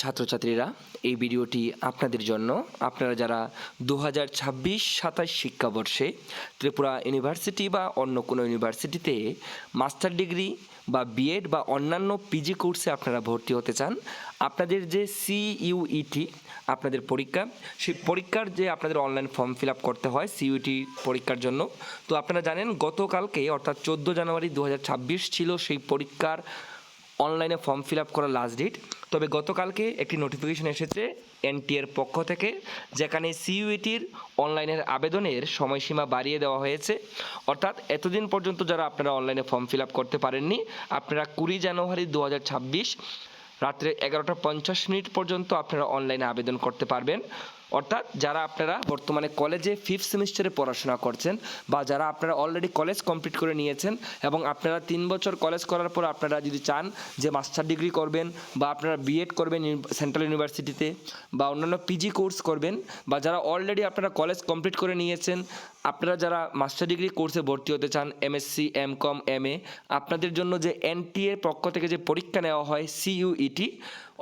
ছাত্রছাত্রীরা, এই ভিডিওটি আপনাদের জন্য। আপনারা যারা দু হাজার ছাব্বিশ সাতাশ শিক্ষাবর্ষে ত্রিপুরা ইউনিভার্সিটি বা অন্য কোনো ইউনিভার্সিটিতে মাস্টার ডিগ্রি বা বিএড বা অন্যান্য পিজি কোর্সে আপনারা ভর্তি হতে চান, আপনাদের যে সিইউইটি, আপনাদের পরীক্ষা, সেই পরীক্ষার যে আপনাদের অনলাইন ফর্ম ফিল আপ করতে হয় সিইউটি পরীক্ষার জন্য। তো আপনারা জানেন, গতকালকে অর্থাৎ চোদ্দ জানুয়ারি দু হাজার ছাব্বিশ ছিল সেই পরীক্ষার অনলাইনে ফর্ম ফিল আপ করার লাস্ট ডেট তবে গতকালকে একটি নোটিফিকেশন এসেছে এনটিএর পক্ষ থেকে, যেখানে সিইউটির অনলাইনের আবেদনের সময়সীমা বাড়িয়ে দেওয়া হয়েছে। অর্থাৎ এতদিন পর্যন্ত যারা আপনারা অনলাইনে ফর্ম ফিল আপ করতে পারেননি, আপনারা কুড়ি জানুয়ারি দু হাজার ছাব্বিশ রাত্রে এগারোটা পঞ্চাশ মিনিট পর্যন্ত আপনারা অনলাইনে আবেদন করতে পারবেন। অর্থাৎ যারা আপনারা বর্তমানে কলেজে ফিফথ সেমিস্টারে পড়াশোনা করছেন বা যারা আপনারা অলরেডি কলেজ কমপ্লিট করে নিয়েছেন এবং আপনারা তিন বছর কলেজ করার পর আপনারা যদি চান যে মাস্টার ডিগ্রি করবেন বা আপনারা বিএড করবেন সেন্ট্রাল ইউনিভার্সিটিতে বা অন্যান্য পিজি কোর্স করবেন বা যারা অলরেডি আপনারা কলেজ কমপ্লিট করে নিয়েছেন, আপনারা যারা মাস্টার ডিগ্রি কোর্সে ভর্তি হতে চান MSc M Com M A আপনাদের জন্য যে এনটিএ পক্ষ থেকে যে পরীক্ষা নেওয়া হয় সিইউইটি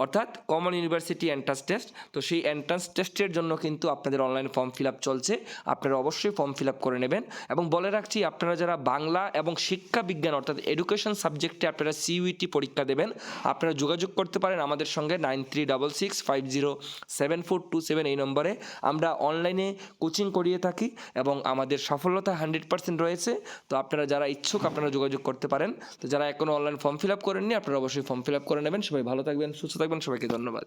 অর্থাৎ কমন ইউনিভার্সিটি এন্ট্রান্স টেস্ট তো সেই এন্ট্রান্স টেস্টের জন্য কিন্তু আপনাদের অনলাইন ফর্ম ফিল আপ চলছে। আপনারা অবশ্যই ফর্ম ফিল আপ করে নেবেন। এবং বলে রাখছি, আপনারা যারা বাংলা এবং শিক্ষা বিজ্ঞান, অর্থাৎ এডুকেশন সাবজেক্টে আপনারা সিইউইটি পরীক্ষা দেবেন, আপনারা যোগাযোগ করতে পারেন আমাদের সঙ্গে nine three double six five zero seven four two seven এই নম্বরে। আমরা অনলাইনে কোচিং করিয়ে থাকি এবং আমাদের সফলতা হান্ড্রেড পার্সেন্ট রয়েছে। তো আপনারা যারা ইচ্ছুক, আপনারা যোগাযোগ করতে পারেন। তো যারা এখনও অনলাইন ফর্ম ফিল আপ করেননি, আপনারা অবশ্যই ফর্ম ফিল আপ করে নেবেন। সবাই ভালো থাকবেন, সুস্থ থাকবেন সবাইকে ধন্যবাদ।